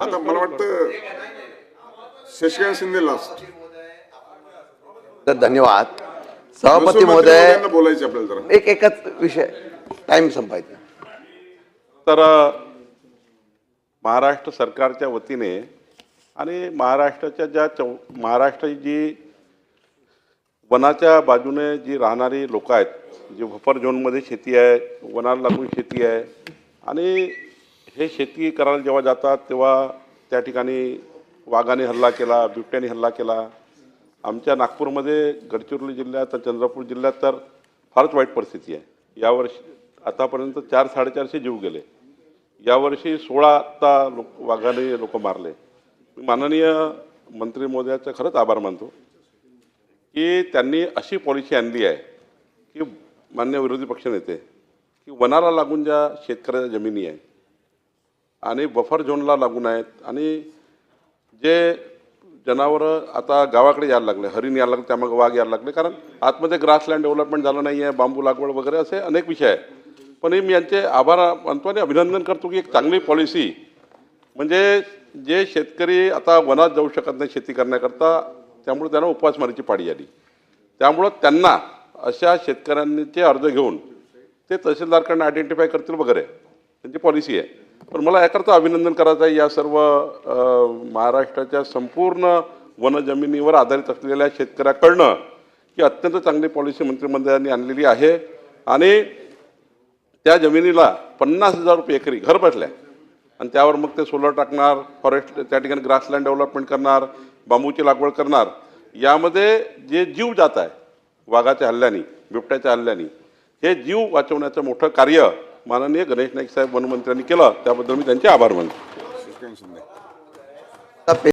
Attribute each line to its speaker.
Speaker 1: आता मला वाटतं शशिकांत शिंदे लास्ट
Speaker 2: तर धन्यवाद. सभापती महोदय
Speaker 1: बोलायचे आपल्याला जरा.
Speaker 2: एक एकच विषय. टाइम संपायचा.
Speaker 3: तर महाराष्ट्र सरकारच्या वतीने आणि महाराष्ट्राच्या ज्या चौ महाराष्ट्राची जी वनाच्या बाजूने जी राहणारी लोक आहेत जी बफर झोनमध्ये शेती आहे वनाला लागून शेती आहे आणि हे शेती करायला जेव्हा जातात तेव्हा त्या ठिकाणी वाघाने हल्ला केला बिबट्याने हल्ला केला. आमच्या नागपूरमध्ये गडचिरोली जिल्ह्यात तर चंद्रपूर जिल्ह्यात तर फारच वाईट परिस्थिती आहे. यावर्षी आतापर्यंत चार साडेचारशे जीव गेले. यावर्षी सोळा आत्ता लोक वाघाने लोक मारले. मी माननीय मंत्री मोदयाचा खरंच आभार मानतो की त्यांनी अशी पॉलिसी आणली आहे की मान्य विरोधी पक्षनेते की वनाला लागून ज्या शेतकऱ्याच्या जमिनी आहेत आणि बफर झोनला लागून आहेत. आणि जे जनावरं आता गावाकडे यायला लागले हरिण यायला लागले त्यामुळे वाघ यायला लागले कारण आतमध्ये ग्रासलँड डेव्हलपमेंट झालं नाही आहे बांबू लागवड वगैरे असे अनेक विषय आहे पण हे मी यांचे आभार मानतो आणि अभिनंदन करतो की एक चांगली पॉलिसी म्हणजे जे शेतकरी आता वनात जाऊ शकत नाही शेती करण्याकरता त्यामुळे त्यांना उपवासमारीची पाळी आली. त्यामुळं त्यांना अशा शेतकऱ्यांचे अर्ज घेऊन ते तहसीलदारकडनं आयडेंटिफाय करतील वगैरे. त्यांची पॉलिसी आहे. पण मला याकरता अभिनंदन करायचं आहे. या सर्व महाराष्ट्राच्या संपूर्ण वनजमिनीवर आधारित असलेल्या शेतकऱ्याकडनं की अत्यंत चांगली पॉलिसी मंत्रिमंडळाने आणलेली आहे. आणि त्या जमिनीला पन्नास हजार रुपये एकरी घर बसल्या आणि त्यावर मग ते सोलर टाकणार फॉरेस्ट त्या ठिकाणी ग्रासलँड डेव्हलपमेंट करणार बांबूची लागवड करणार. यामध्ये जे जीव जात आहे वाघाच्या हल्ल्यानी बिबट्याच्या हल्ल्यानी हे जीव वाचवण्याचं मोठं कार्य माननीय गणेश नाईक साहेब वनमंत्र्यांनी केलं. त्याबद्दल मी त्यांचे आभार मानतो.